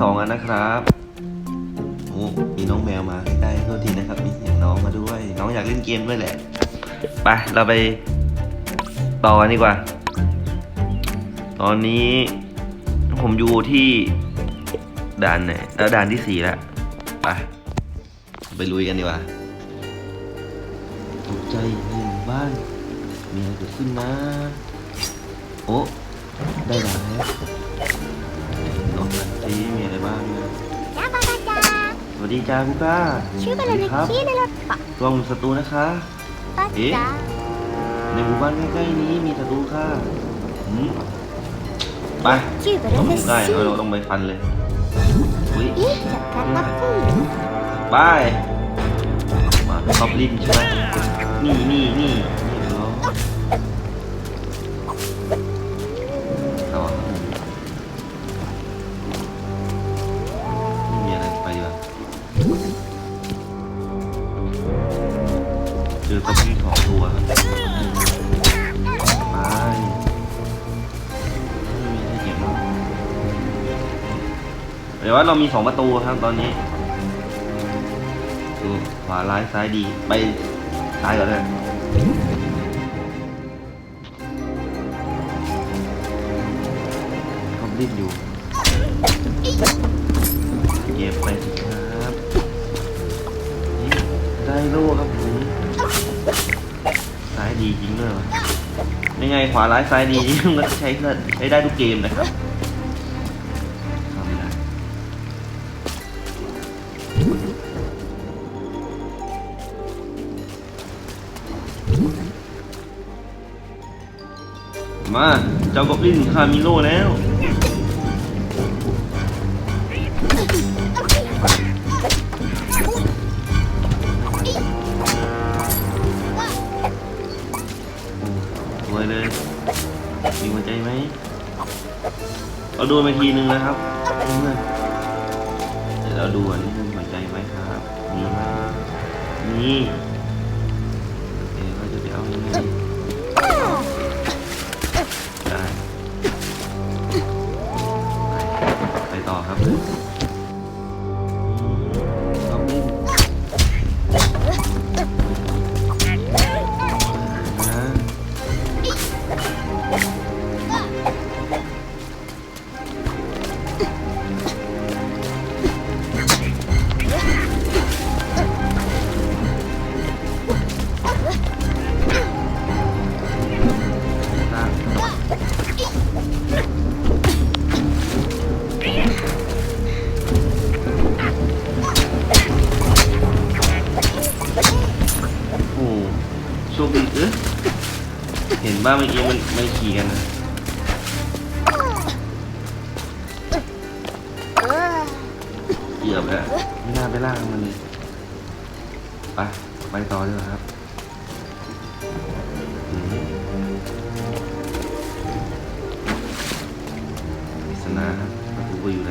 สองอันนะครับโอ้มีน้องแมวมาใกล้ๆโทษทีนะครับ มีเสียงน้องมาด้วย น้องอยากเล่นเกมด้วยแหละ ไป เราไปต่อกันดีกว่า ตอนนี้ผมอยู่ที่ด่านไหนแล้วด่านที่สี่แล้วไป ไปลุยกันดีกว่าตกใจในหมู่บ้านมีอะไรเกิดขึ้นนะ โอ้ ได้ด่านแล้ว ลองกันสิมีอะไรบ้างนะจ้าบาบาจ้าสวัสดีจ้าคุก้าชื่ออะไรสวัสดีนะครับที่ในรถปะกล้องศัตรูนะคะป้าเอ๊ะจ้าในหมู่บ้านใกล้ๆนี้มีศัตรูค่ะหืมไปชื่ออะไรต้องนะได้สิเราต้องไปฟันเลยอุ้ยอีจับกันนะพี่ไปมาท็อปลินใช่ไหมนี่นี่นี่ เจอท็อปลินสองตัวไปไม่มีเก็บหรอกเดี๋ยวว่าเรามีสองประตูครับตอนนี้ดูขวาร้ายซ้ายดีไปซ้ายก่อนเลยเขารีบอยู่เก็บไปครับ ได้โล่ครับ ดีจริงด้วยวะไม่ไงขวาร้ายซ้ายดีมันก็ใช้ได้ใช้ได้ทุกเกมนะครับทำไม่ได้มาเจ้ากบลินคามิโลแล้ว มีหัวใจไหมเราดนไปทีนึงนะครับเพื่อนเดี๋ยวเราดูอันนี้มีหัวใจไหมครับมีไหมมี โชคดีเออเห็นบ้าเมื่อกี้มันไม่ขี่กันนะเออเกือบแล้วไม่น่าไปล่างมันเลยไปไปต่อดีกว่าครับอืมปริศนาครับประตูก็อยู่ไหน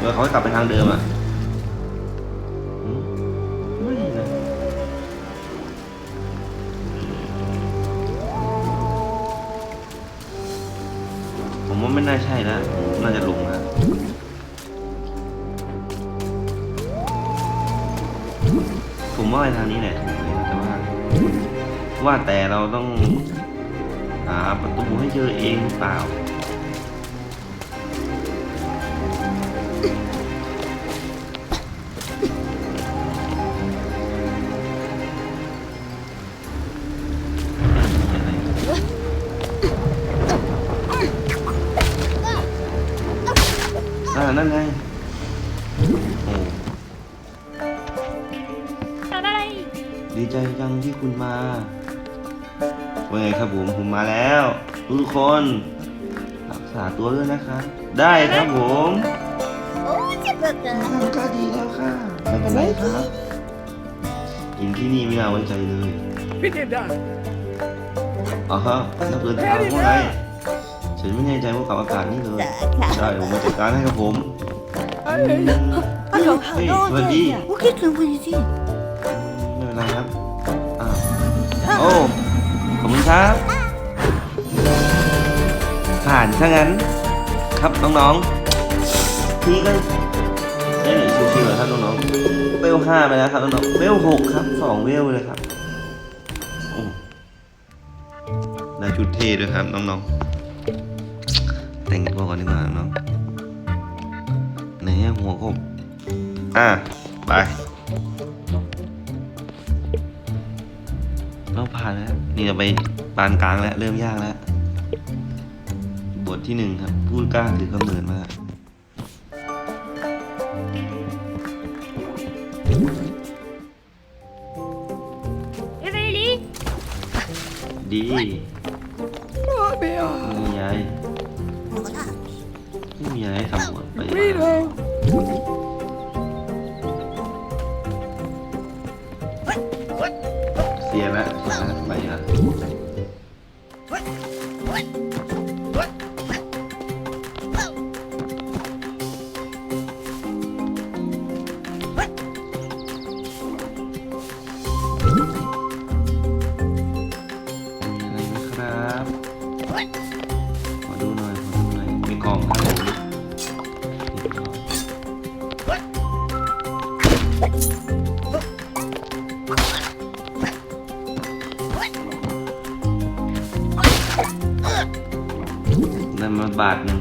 เมื่อเขาให้กลับไปทางเดิมอะผมว่าไม่น่าใช่นะน่าจะลงนะผมว่าไปทางนี้แหละถูกเลยแต่ว่าว่าแต่เราต้องหาประตูให้เจอเองเปล่า นั่นไงโอ้อะไรดีใจจังที่คุณมาว่าไงครับผมผมมาแล้ว ทุกคน รักษาตัวด้วยนะคะ ได้ครับผมโอ้จะเกิดเกิดมันก็ดีแล้วค่ะไม่เป็นไรครับกินที่นี่ไม่น่าไว้ใจเลย Pick it down. อ๋อฮะนักเดินทางว่าไง ฉันไม่แน่ใจว่ากับอากาศนี่เลยใช่ผมมาจัดการให้กับผมเฮ้ยสวัสดีโอเคถึงวันนี้สิไม่เป็นไรครับโอ้ขอบคุณครับ ผ่านถ้างั้น ครับน้องๆนี่ก็ใช่หรือชิวๆเครับน้องๆเบลห้าไปแล้วครับน้องเบลหกครับสองเบลเลยครับได้ชุดเท่ด้วยครับน้องๆ แต่งตัวก่อนดีกว่าน้องไหนี้หัวกบอะไปเราผ่านแล้วนี่เราไปปานกลางแล้วเริ่มยากแล้วบทที่หนึ่งครับพูดกล้าถือกำเนิดมาดีนี่ไง ไม่มียายไม่มียายให้ทำหัวไปเสียแล้วเสียแล้วไปละ บาทหนึ่ง